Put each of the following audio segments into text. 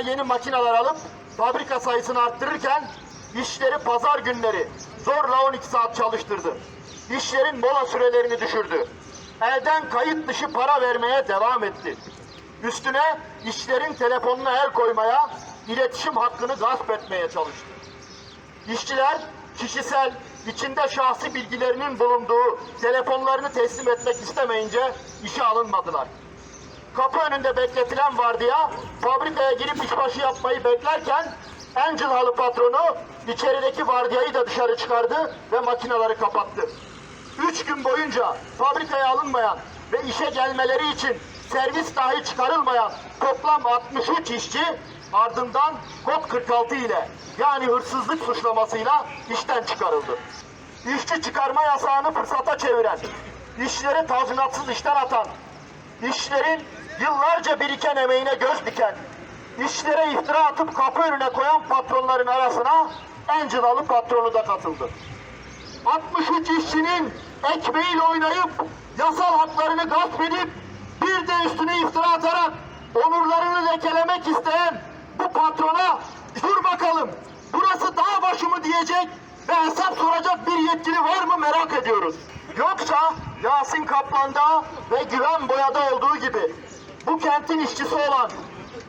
yeni makineler alıp fabrika sayısını arttırırken işleri pazar günleri zorla 12 saat çalıştırdı. İşlerin mola sürelerini düşürdü. Elden kayıt dışı para vermeye devam etti. Üstüne işlerin telefonuna el koymaya, iletişim hakkını gasp etmeye çalıştı. İşçiler kişisel, içinde şahsi bilgilerinin bulunduğu telefonlarını teslim etmek istemeyince işe alınmadılar. Kapı önünde bekletilen vardiya fabrikaya girip işbaşı yapmayı beklerken Angel Halı patronu içerideki vardiyayı da dışarı çıkardı ve makineleri kapattı. Üç gün boyunca fabrikaya alınmayan ve işe gelmeleri için servis dahi çıkarılmayan toplam 63 işçi ardından kod 46 ile yani hırsızlık suçlamasıyla işten çıkarıldı. İşçi çıkarma yasağını fırsata çeviren, işleri tazminatsız işten atan, işlerin yıllarca biriken emeğine göz diken, işlere iftira atıp kapı önüne koyan patronların arasına Angelalı patronu da katıldı. 63 işçinin ekmeğiyle oynayıp yasal haklarını gasp edip bir de üstüne iftira atarak onurlarını lekelemek isteyen bu patrona dur bakalım burası dağ başı mı diyecek ve hesap soracak bir yetkili var mı merak ediyoruz. Yoksa Yasin Kaplan'da ve Güven Boya'da olduğu gibi bu kentin işçisi olan,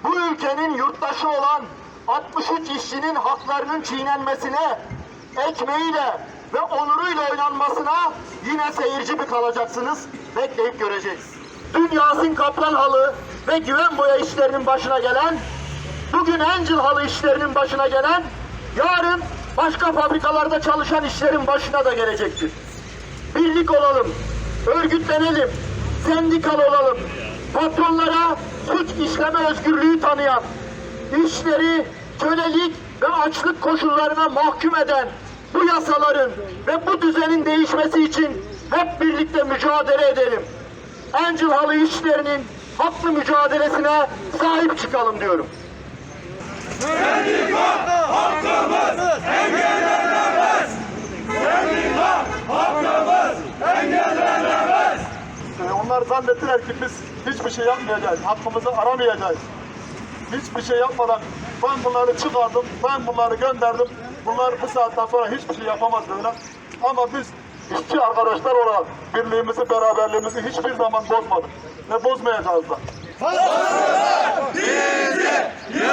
bu ülkenin yurttaşı olan 63 işçinin haklarının çiğnenmesine, ekmeğiyle ve onuruyla oynanmasına yine seyirci mi kalacaksınız? Bekleyip göreceğiz. Dün Yasin Kaplan halı ve güven boya işlerinin başına gelen, bugün Angel halı işlerinin başına gelen, yarın başka fabrikalarda çalışan işlerin başına da gelecektir. Birlik olalım, örgütlenelim, sendikal olalım. Patronlara suç işleme özgürlüğü tanıyan, işleri kölelik ve açlık koşullarına mahkum eden bu yasaların ve bu düzenin değişmesi için hep birlikte mücadele edelim. Angel Halı işlerinin haklı mücadelesine sahip çıkalım diyorum. Zannettiler ki biz hiçbir şey yapmayacağız, hakkımızı aramayacağız. Hiçbir şey yapmadan ben bunları çıkardım, ben bunları gönderdim. Bunlar bu saatten sonra hiçbir şey yapamaz böyle. Ama biz işçi arkadaşlar olarak birliğimizi, beraberliğimizi hiçbir zaman bozmadık. Ve bozmayacağız da. Bizi yıldıramaz. Basın